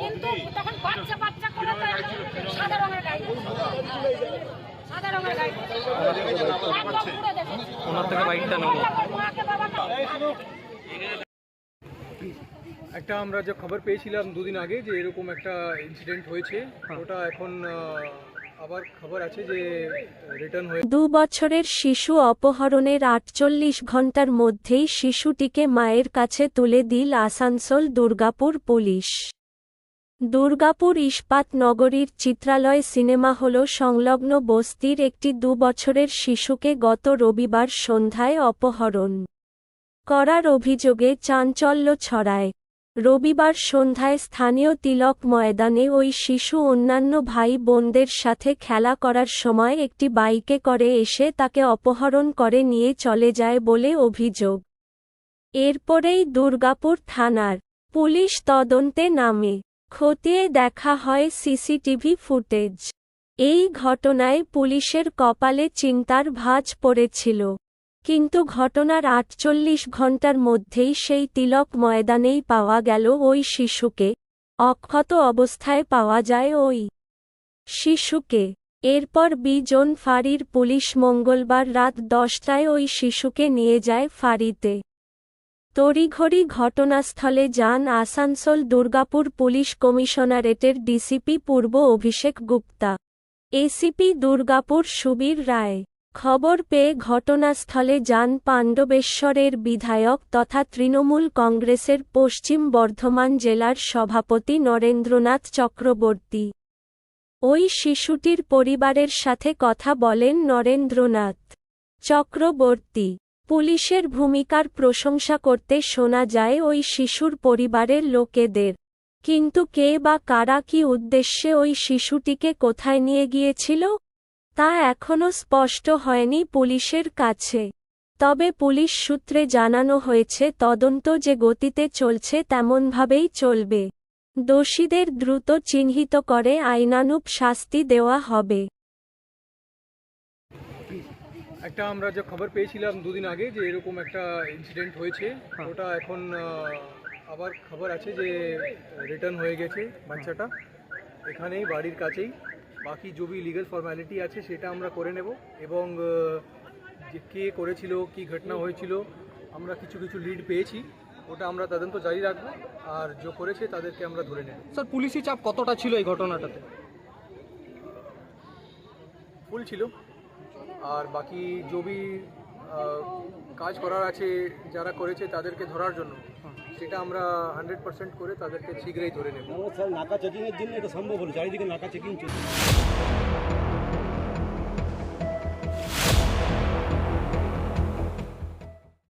কিন্তু তখন বাচ্চা বাচ্চা করে সাদা রঙের গাড়ি সাদা রঙের গাড়ি একদম পুরো দেখে ওনার থেকে বাইকটা নেব। একটা আমরা যে খবর পেয়েছিলাম দুদিন আগে যে এরকম একটা ইনসিডেন্ট হয়েছে ওটা এখন দু বছরের শিশু অপহরণের আটচল্লিশ ঘণ্টার মধ্যেই শিশুটিকে মায়ের কাছে তুলে দিল আসানসোল দুর্গাপুর পুলিশ। দুর্গাপুর ইস্পাত নগরীর চিত্রালয় সিনেমা হল সংলগ্ন বস্তির একটি দু বছরের শিশুকে গত রবিবার সন্ধ্যায় অপহরণ করার অভিযোগে চাঞ্চল্য ছড়ায়। রবিবার সন্ধ্যায় স্থানীয় তিলক ময়দানে ওই শিশু অন্যান্য ভাই বোনদের সাথে খেলা করার সময় একটি বাইকে করে এসে তাকে অপহরণ করে নিয়ে চলে যায় বলে অভিযোগ। এরপরেই দুর্গাপুর থানার পুলিশ তদন্তে নামে। খতিয়ে দেখা হয় সিসিটিভি ফুটেজ। এই ঘটনায় পুলিশের কপালে চিন্তার ভাঁজ পড়েছিল। কিন্তু ঘটনার আটচল্লিশ ঘণ্টার মধ্যেই সেই তিলক ময়দানেই পাওয়া গেল ওই শিশুকে। অক্ষত অবস্থায় পাওয়া যায় ওই শিশুকে। এরপর বিজন ফাঁড়ির পুলিশ মঙ্গলবার রাত দশটায় ওই শিশুকে নিয়ে যায় ফাঁড়িতে। তড়িঘড়ি ঘটনাস্থলে যান আসানসোল দুর্গাপুর পুলিশ কমিশনারেটের ডিসিপি পূর্ব অভিষেক গুপ্তা। এসিপি দুর্গাপুর সুবীর রায়। খবর পেয়ে ঘটনাস্থলে যান পাণ্ডবেশ্বরের বিধায়ক তথা তৃণমূল কংগ্রেসের পশ্চিম বর্ধমান জেলার সভাপতি নরেন্দ্রনাথ চক্রবর্তী। ওই শিশুটির পরিবারের সাথে কথা বলেন নরেন্দ্রনাথ চক্রবর্তী। পুলিশের ভূমিকার প্রশংসা করতে শোনা যায় ওই শিশুর পরিবারের লোকেদের। কিন্তু কে বা কারা কি উদ্দেশ্যে ওই শিশুটিকে কোথায় নিয়ে গিয়েছিল? তা এখনও স্পষ্ট হয়নি পুলিশের কাছে। তবে পুলিশ সূত্রে জানানো হয়েছে তদন্ত যে গতিতে চলছে তেমনভাবেই চলবে। দোষীদের দ্রুত চিহ্নিত করে আইনানুপ শাস্তি দেওয়া হবে। একটা আমরা যে খবর পেয়েছিলাম দুদিন আগে যে এরকম একটা ইনসিডেন্ট হয়েছে ওটা এখন আবার খবর আছে যে রিটার্ন হয়ে গেছে বাচ্চাটা। এখানেই বাড়ির কাছেই। বাকি যে লিগাল ফর্মালিটি আছে সেটা আমরা করে নেব এবং যে কে করেছিল কি ঘটনা হয়েছিল আমরা কিছু কিছু লিড পেয়েছি ওটা আমরা তদন্ত জারি রাখব আর যে করেছে তাদেরকে আমরা ধরে নেব। স্যার পুলিশি চাপ কতটা ছিল এই ঘটনাটাতে? ফুল ছিল। আর বাকি যে কাজ করার আছে যারা করেছে তাদেরকে ধরার জন্য। সেটা আমরা হান্ড্রেড পার্সেন্ট করে তাদেরকে শীঘ্রই ধরে নেব। স্যার, নাকা চেকিংয়ের জন্য এটা সম্ভব হলো, চারিদিকে নাকা চেকিং চলছে।